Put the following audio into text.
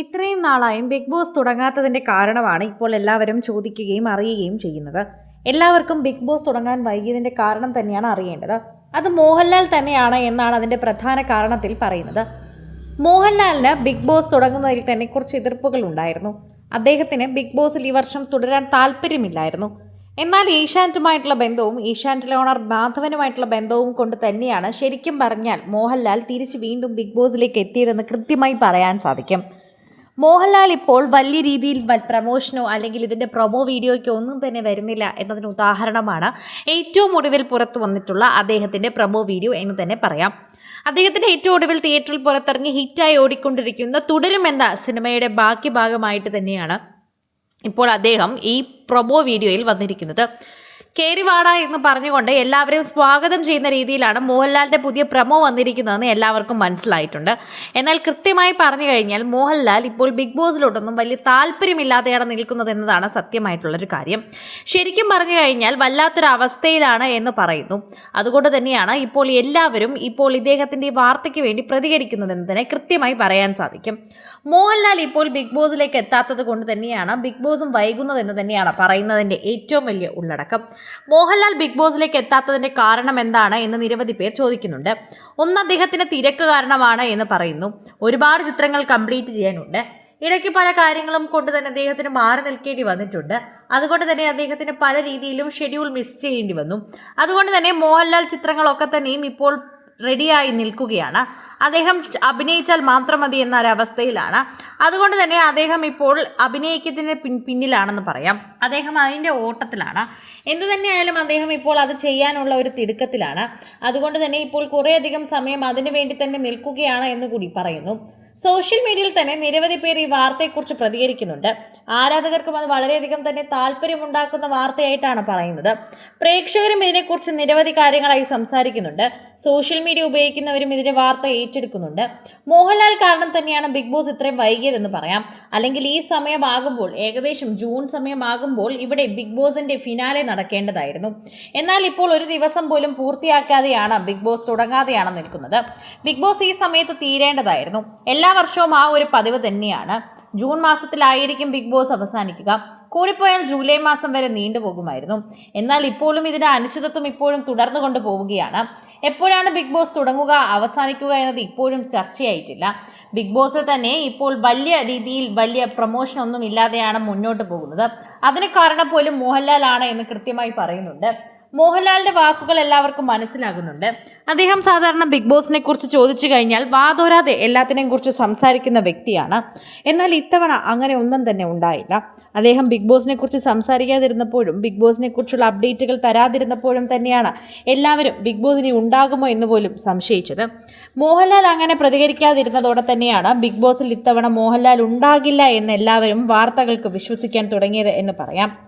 ഇത്രയും നാളായും big boss തുടങ്ങാത്തതിന്റെ കാരണമാണ് ഇപ്പോൾ എല്ലാവരും ചോദിക്കുകയും അറിയുകയും ചെയ്യുന്നത്. എല്ലാവർക്കും ബിഗ് ബോസ് തുടങ്ങാൻ വൈകിയതിന്റെ കാരണം തന്നെയാണ് അറിയേണ്ടത്. അത് മോഹൻലാൽ തന്നെയാണ് എന്നാണ് അതിന്റെ പ്രധാന കാരണത്തിൽ പറയുന്നത്. മോഹൻലാലിന് ബിഗ് ബോസ് തുടങ്ങുന്നതിൽ തന്നെ കുറച്ച് എതിർപ്പുകൾ ഉണ്ടായിരുന്നു. അദ്ദേഹത്തിന് ബിഗ് ബോസിൽ ഈ വർഷം തുടരാൻ താല്പര്യമില്ലായിരുന്നു. എന്നാൽ ഏഷ്യാന്റുമായിട്ടുള്ള ബന്ധവും ഏഷ്യാന്റിലെ ഓണർ മാധവനുമായിട്ടുള്ള ബന്ധവും കൊണ്ട് തന്നെയാണ് ശരിക്കും പറഞ്ഞാൽ മോഹൻലാൽ തിരിച്ച് വീണ്ടും ബിഗ് ബോസിലേക്ക് എത്തിയതെന്ന് കൃത്യമായി പറയാൻ സാധിക്കും. മോഹൻലാൽ ഇപ്പോൾ വലിയ രീതിയിൽ പ്രമോഷനോ അല്ലെങ്കിൽ ഇതിന്റെ പ്രൊമോ വീഡിയോയ്ക്കോ ഒന്നും തന്നെ വരുന്നില്ല എന്നതിന് ഉദാഹരണമാണ് ഏറ്റവും ഒടുവിൽ പുറത്തു വന്നിട്ടുള്ള അദ്ദേഹത്തിന്റെ പ്രൊമോ വീഡിയോ എന്ന് തന്നെ പറയാം. അദ്ദേഹത്തിന്റെ ഏറ്റവും ഒടുവിൽ തിയേറ്ററിൽ പുറത്തിറങ്ങി ഹിറ്റായി ഓടിക്കൊണ്ടിരിക്കുന്ന തുടരുമെന്ന സിനിമയുടെ ബാക്കി ഭാഗമായിട്ട് തന്നെയാണ് ഇപ്പോൾ അദ്ദേഹം ഈ പ്രൊമോ വീഡിയോയിൽ വന്നിരിക്കുന്നത്. കേരിവാട എന്ന് പറഞ്ഞുകൊണ്ട് എല്ലാവരെയും സ്വാഗതം ചെയ്യുന്ന രീതിയിലാണ് മോഹൻലാലിന്റെ പുതിയ പ്രമോ വന്നിരിക്കുന്നതെന്ന് എല്ലാവർക്കും മനസ്സിലായിട്ടുണ്ട്. എന്നാൽ കൃത്യമായി പറഞ്ഞു കഴിഞ്ഞാൽ മോഹൻലാൽ ഇപ്പോൾ ബിഗ് ബോസിലോട്ടൊന്നും വലിയ താല്പര്യമില്ലാതെയാണ് നിൽക്കുന്നത് എന്നതാണ് സത്യമായിട്ടുള്ളൊരു കാര്യം. ശരിക്കും പറഞ്ഞു കഴിഞ്ഞാൽ വല്ലാത്തൊരു അവസ്ഥയിലാണ് എന്ന് പറയുന്നു. അതുകൊണ്ട് തന്നെയാണ് ഇപ്പോൾ എല്ലാവരും ഇപ്പോൾ ഇദ്ദേഹത്തിന്റെ വാർത്തയ്ക്ക് വേണ്ടി പ്രതികരിക്കുന്നതെന്നതിനെ കൃത്യമായി പറയാൻ സാധിക്കും. മോഹൻലാൽ ഇപ്പോൾ ബിഗ് ബോസിലേക്ക് എത്താത്തത് കൊണ്ട് തന്നെയാണ് ബിഗ് ബോസും വൈകുന്നതെന്ന് തന്നെയാണ് പറയുന്നതിന്റെ ഏറ്റവും വലിയ ഉള്ളടക്കം. മോഹൻലാൽ ബിഗ് ബോസിലേക്ക് എത്താത്തതിന്റെ കാരണം എന്താണ് എന്ന് നിരവധി പേർ ചോദിക്കുന്നുണ്ട്. ഒന്ന് അദ്ദേഹത്തിന് തിരക്ക് കാരണമാണ് എന്ന് പറയുന്നു. ഒരുപാട് ചിത്രങ്ങൾ കംപ്ലീറ്റ് ചെയ്യാനുണ്ട്. ഇടയ്ക്ക് പല കാര്യങ്ങളും കൊണ്ട് തന്നെ അദ്ദേഹത്തിന് മാറി നിൽക്കേണ്ടി വന്നിട്ടുണ്ട്. അതുകൊണ്ട് തന്നെ അദ്ദേഹത്തിന് പല രീതിയിലും ഷെഡ്യൂൾ മിസ് ചെയ്യേണ്ടി വന്നു. അതുകൊണ്ട് തന്നെ മോഹൻലാൽ ചിത്രങ്ങളൊക്കെ തന്നെയും ഇപ്പോൾ റെഡിയായി നിൽക്കുകയാണ്. അദ്ദേഹം അഭിനയിച്ചാൽ മാത്രം മതി എന്നൊരവസ്ഥയിലാണ്. അതുകൊണ്ട് തന്നെ അദ്ദേഹം ഇപ്പോൾ അഭിനയിക്കത്തിന് പിന്നിലാണെന്ന് പറയാം. അദ്ദേഹം അതിന്റെ ഓട്ടത്തിലാണ്. എന്തു തന്നെയായാലും അദ്ദേഹം ഇപ്പോൾ അത് ചെയ്യാനുള്ള ഒരു തിടുക്കത്തിലാണ്. അതുകൊണ്ട് തന്നെ ഇപ്പോൾ കുറേയധികം സമയം അതിനു വേണ്ടി തന്നെ നിൽക്കുകയാണ് എന്ന് കൂടി പറയുന്നു. സോഷ്യൽ മീഡിയയിൽ തന്നെ നിരവധി പേർ ഈ വാർത്തയെക്കുറിച്ച് പ്രതികരിക്കുന്നുണ്ട്. ആരാധകർക്കും അത് വളരെയധികം തന്നെ താല്പര്യമുണ്ടാക്കുന്ന വാർത്തയായിട്ടാണ് പറയുന്നത്. പ്രേക്ഷകരും ഇതിനെക്കുറിച്ച് നിരവധി കാര്യങ്ങളായി സംസാരിക്കുന്നുണ്ട്. സോഷ്യൽ മീഡിയ ഉപയോഗിക്കുന്നവരും ഇതിന്റെ വാർത്ത ഏറ്റെടുക്കുന്നുണ്ട്. മോഹൻലാൽ കാരണം തന്നെയാണ് ബിഗ് ബോസ് ഇത്രയും വൈകിയതെന്ന് പറയാം. അല്ലെങ്കിൽ ഈ സമയമാകുമ്പോൾ ഏകദേശം ജൂൺ സമയമാകുമ്പോൾ ഇവിടെ ബിഗ് ബോസിന്റെ ഫിനാലെ നടക്കേണ്ടതായിരുന്നു. എന്നാൽ ഇപ്പോൾ ഒരു ദിവസം പോലും പൂർത്തിയാക്കാതെയാണ് ബിഗ് ബോസ് തുടങ്ങാതെയാണ് നിൽക്കുന്നത്. ബിഗ് ബോസ് ഈ സമയത്ത് തീരേണ്ടതായിരുന്നു. എല്ലാ വർഷവും ആ ഒരു പതിവ് തന്നെയാണ്. ജൂൺ മാസത്തിലായിരിക്കും ബിഗ് ബോസ് അവസാനിക്കുക. കൂടിപ്പോയാൽ ജൂലൈ മാസം വരെ നീണ്ടുപോകുമായിരുന്നു എന്നാൽ ഇപ്പോഴും ഇതിന്റെ അനിശ്ചിതത്വം ഇപ്പോഴും തുടർന്നു കൊണ്ടുപോവുകയാണ് എപ്പോഴാണ് ബിഗ് ബോസ് തുടങ്ങുക അവസാനിക്കുക എന്നത് ഇപ്പോഴും ചർച്ചയായിട്ടില്ല. ബിഗ് ബോസിൽ തന്നെ ഇപ്പോൾ വലിയ രീതിയിൽ വലിയ പ്രൊമോഷൻ ഒന്നും ഇല്ലാതെയാണ് മുന്നോട്ട് പോകുന്നത്. അതിന് കാരണം പോലും മോഹൻലാലാണ് എന്ന് കൃത്യമായി പറയുന്നുണ്ട്. മോഹൻലാലിന്റെ വാക്കുകൾ എല്ലാവർക്കും മനസ്സിലാകുന്നുണ്ട്. അദ്ദേഹം സാധാരണ ബിഗ് ബോസിനെ കുറിച്ച് ചോദിച്ചു കഴിഞ്ഞാൽ വാതോരാതെ എല്ലാത്തിനെയും കുറിച്ച് സംസാരിക്കുന്ന വ്യക്തിയാണ്. എന്നാൽ ഇത്തവണ അങ്ങനെ ഒന്നും തന്നെ ഉണ്ടായില്ല. അദ്ദേഹം ബിഗ് ബോസിനെ കുറിച്ച് സംസാരിക്കാതിരുന്നപ്പോഴും ബിഗ് ബോസിനെ കുറിച്ചുള്ള അപ്ഡേറ്റുകൾ തരാതിരുന്നപ്പോഴും തന്നെയാണ് എല്ലാവരും ബിഗ് ബോസ് ഇനി ഉണ്ടാകുമോ എന്ന് പോലും സംശയിച്ചത്. മോഹൻലാൽ അങ്ങനെ പ്രതികരിക്കാതിരുന്നതോടെ തന്നെയാണ് ബിഗ് ബോസിൽ ഇത്തവണ മോഹൻലാൽ ഉണ്ടാകില്ല എന്ന് എല്ലാവരും വാർത്തകൾക്ക് വിശ്വസിക്കാൻ തുടങ്ങിയത് എന്ന് പറയാം.